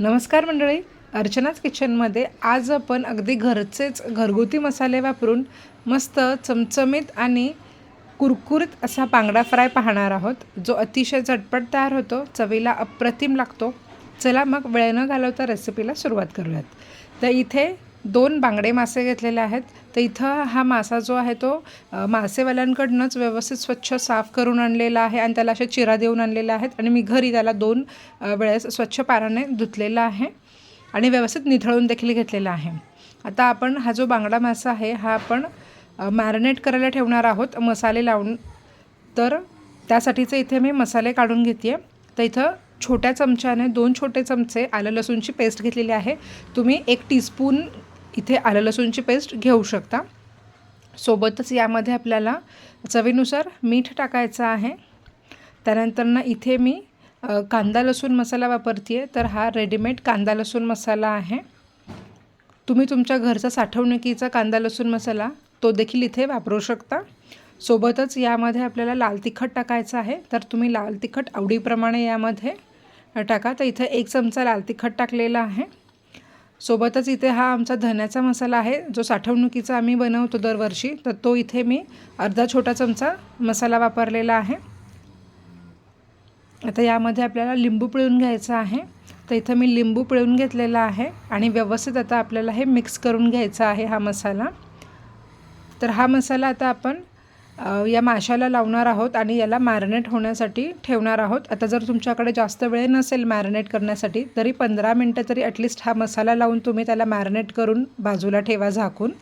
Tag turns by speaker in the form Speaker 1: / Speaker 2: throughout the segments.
Speaker 1: नमस्कार मंडळी. अर्चनाच किचनमध्ये आज आपण अगदी घरचेच घरगुती मसाले वापरून मस्त चमचमीत आणि कुरकुरीत असा बांगडा फ्राय पाहणार आहोत. जो अतिशय झटपट तयार होतो चवीला अप्रतिम लागतो. चला मग वेळ न घालवता रेसिपीला सुरुवात करूयात. तर इथे दोन बांगडे मासे घेतलेले आहेत. तर इथं हा मासा जो आहे तो मासेवाल्यांकडनंच व्यवस्थित स्वच्छ साफ करून आणलेला आहे आणि त्याला असे चिरा देऊन आणलेला आहेत आणि मी घरी त्याला दोन वेळेस स्वच्छ पाण्याने धुतलेला आहे आणि व्यवस्थित निथळून देखील घेतलेला आहे. आता आपण हा जो बांगडा मासा आहे हा आपण मॅरिनेट करायला ठेवणार आहोत. मसाले लावून. तर त्यासाठीचे इथे मी मसाले काढून घेते आहे तर इथं छोट्या चमच्याने दोन छोटे चमचे आलं लसूणची पेस्ट घेतलेली आहे. तुम्ही एक टीस्पून इथे आलं लसूणची पेस्ट घेऊ शकता. सोबतच यामध्ये आपल्याला चवीनुसार मीठ टाकायचं आहे. त्यानंतरनं इथे मी कांदा लसूण मसाला वापरते आहे तर हा रेडीमेड कांदा लसूण मसाला आहे. तुम्ही तुमच्या घरचा साठवणुकीचा कांदा लसूण मसाला तो देखील इथे वापरू शकता. सोबतच यामध्ये आपल्याला लाल तिखट टाकायचं आहे तर तुम्ही लाल तिखट आवडीप्रमाणे यामध्ये टाका. तर इथे एक चमचा लाल तिखट टाकलेला आहे. सोबतच इथे हा आमचा धन्याचा मसाला आहे जो साठवणुकीचा आम्ही बनवतो दरवर्षी. तर तो इथे मी अर्धा छोटा चमचा मसाला वापरलेला आहे. आता यामध्ये आपल्याला लिंबू पिळून घ्यायचा आहे. तर इथं मी लिंबू पिळून घेतलेला आहे आणि व्यवस्थित आता आपल्याला हे मिक्स करून घ्यायचा आहे हा मसाला. तर हा मसाला आता आपण या माशाला लावणार आहोत आणि याला मॅरिनेट होण्यासाठी ठेवणार आहोत. आता जर तुमच्याकडे जास्त वेळ नसेल मॅरिनेट करण्यासाठी तरी पंधरा मिनटं तरी ॲटलिस्ट हा मसाला लावून तुम्ही त्याला मॅरिनेट करून बाजूला ठेवा झाकून.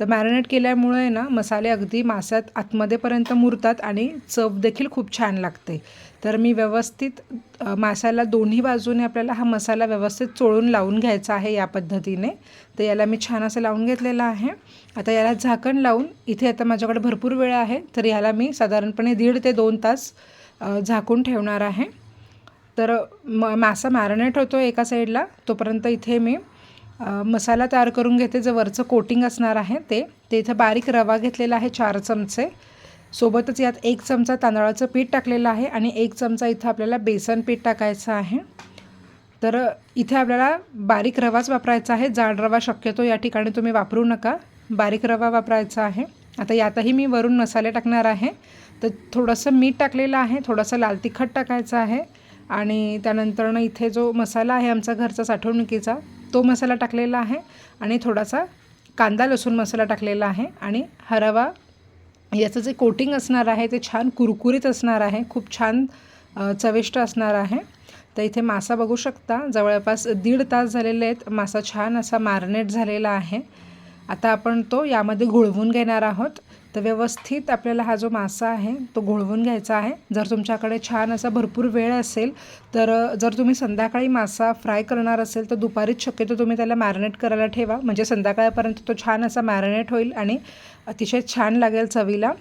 Speaker 1: तर मॅरिनेट केल्यामुळे ना मसाले अगदी मासात आतमध्येपर्यंत मुरतात आणि चव देखील खूप छान लागते. तर मी व्यवस्थित अ, माशाला दोन्ही बाजूने आपल्याला हा मसाला व्यवस्थित चोळून लावून घ्यायचा आहे या पद्धतीने. तर याला मी छान असं लावून घेतलेलं आहे. आता याला झाकण लावून इथे आता माझ्याकडे भरपूर वेळ आहे तर याला मी साधारणपणे दीड ते दोन तास झाकून ठेवणार आहे. तर म मासा मॅरिनेट होतो एका साईडला तोपर्यंत इथे मी मसाला तयार करून घेते. जे वरचं कोटिंग असणार आहे ते. ते इथं बारीक रवा घेतलेला आहे चार चमचे. सोबतच यात एक चमचा तांदळाचं पीठ टाकलेलं आहे आणि एक चमचा इथं आपल्याला बेसन पीठ टाकायचं आहे. तर इथे आपल्याला बारीक रवाच वापरायचा आहे. जाड रवा शक्यतो या ठिकाणी तुम्ही वापरू नका. बारीक रवा वापरायचा आहे. आता यातही मी वरून मसाले टाकणार आहे. तर थोडंसं मीठ टाकलेलं आहे. थोडंसं लाल तिखट टाकायचं आहे. आणि त्यानंतरनं इथे जो मसाला आहे आमचा घरचा साठवणुकीचा तो मसाला टाकलेला आहे आणि थोडासा कांदा लसूण मसाला टाकलेला आहे आणि हरवा. याचं जे कोटिंग असणार आहे ते छान कुरकुरीत असणार आहे खूप छान चविष्ट असणार आहे. तर इथे मासा बघू शकता. जवळपास दीड तास झालेले आहेत. मासा छान असा मारनेट झालेला आहे. आता आपण तो यामध्ये घोळवून घेणार आहोत. तर व्यवस्थित आपल्याला हा जो मासा आहे तो घोळवून घ्यायचा आहे. जर तुमच्याकडे छान असा भरपूर वेळ असेल तर जर तुम्ही संध्याकाळी मासा फ्राय करणार असेल तर दुपारीच शक्यतो तुम्ही त्याला मॅरिनेट करायला ठेवा. म्हणजे संध्याकाळपर्यंत तो छान असा मॅरिनेट होईल आणि अतिशय छान लागेल चवीला.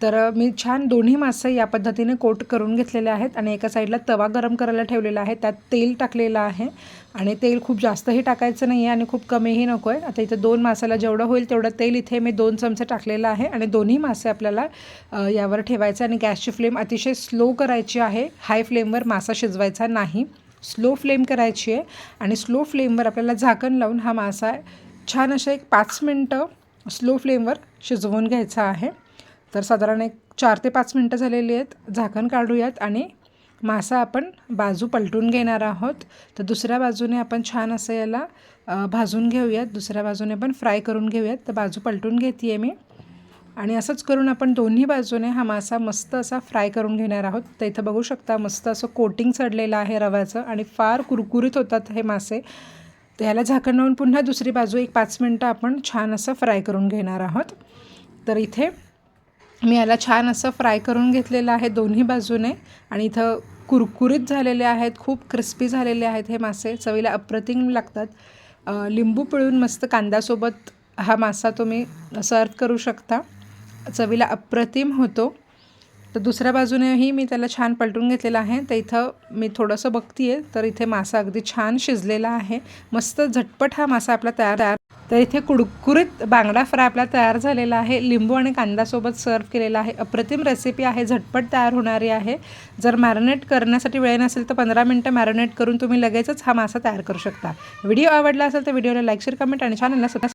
Speaker 1: तर मी छान दोन्ही मासे या पद्धतीने कोट करून घेतलेले आहेत आणि एका साईडला तवा गरम करायला ठेवलेला आहे. त्यात तेल टाकलेलं आहे आणि तेल खूप जास्तही टाकायचं नाही आहे आणि खूप कमीही नको आहे आता इथं दोन मासाला जेवढं होईल तेवढं तेल इथे मी दोन चमचे टाकलेलं आहे आणि दोन्ही मासे आपल्याला यावर ठेवायचे आणि गॅसची फ्लेम अतिशय स्लो करायची आहे. हाय फ्लेमवर मासा शिजवायचा नाही. स्लो फ्लेम करायची आहे आणि स्लो फ्लेमवर आपल्याला झाकण लावून हा मासा छान अशा एक पाच मिनटं स्लो फ्लेमवर शिजवून घ्यायचा आहे. तर साधारण एक चार ते पाच मिनटं झालेली आहेत. झाकण काढूयात आणि मासा आपण बाजू पलटून घेणार आहोत. तर दुसऱ्या बाजूने आपण छान असं याला भाजून घेऊयात. दुसऱ्या बाजूने पण फ्राय करून घेऊयात. तर बाजू पलटून घेते आहे मी. आणि असंच करून आपण दोन्ही बाजूने हा मासा मस्त असा फ्राय करून घेणार आहोत. तर इथं बघू शकता मस्त असं कोटिंग चढलेलं आहे रव्याचं आणि फार कुरकुरीत होतात हे मासे. तर ह्याला झाकण लावून पुन्हा दुसरी बाजू एक पाच मिनटं आपण छान असं फ्राय करून घेणार आहोत. तर इथे मी याला छान असं फ्राय करून घेतलेलं आहे दोन्ही बाजूने. आणि इथं कुरकुरीत झालेले आहेत खूप क्रिस्पी झालेले आहेत हे मासे. चवीला अप्रतिम लागतात. लिंबू पिळून मस्त कांद्यासोबत हा मासा तुम्ही सर्व करू शकता. चवीला अप्रतिम होतो. तर दुसऱ्या बाजूनेही मी त्याला छान पलटून घेतलेलं आहे. तर इथं मी थोडंसं बघते आहे तर इथे मासा अगदी छान शिजलेला आहे. मस्त झटपट हा मासा आपला तयार तयार तर इथे कुडकुरीत बांगडा फ्राय आपला तयार झालेला आहे. लिंबू आणि कांद्यासोबत सर्व केलेला आहे. अप्रतिम रेसिपी आहे. झटपट तयार होणारी आहे. जर मॅरिनेट करण्यासाठी वेळ नसेल तर पंधरा मिनटं मॅरिनेट करून तुम्ही लगेचच हा मासा तयार करू शकता. व्हिडिओ आवडला असेल तर व्हिडिओला लाईक शेअर कमेंट आणि चॅनलला सुद्धा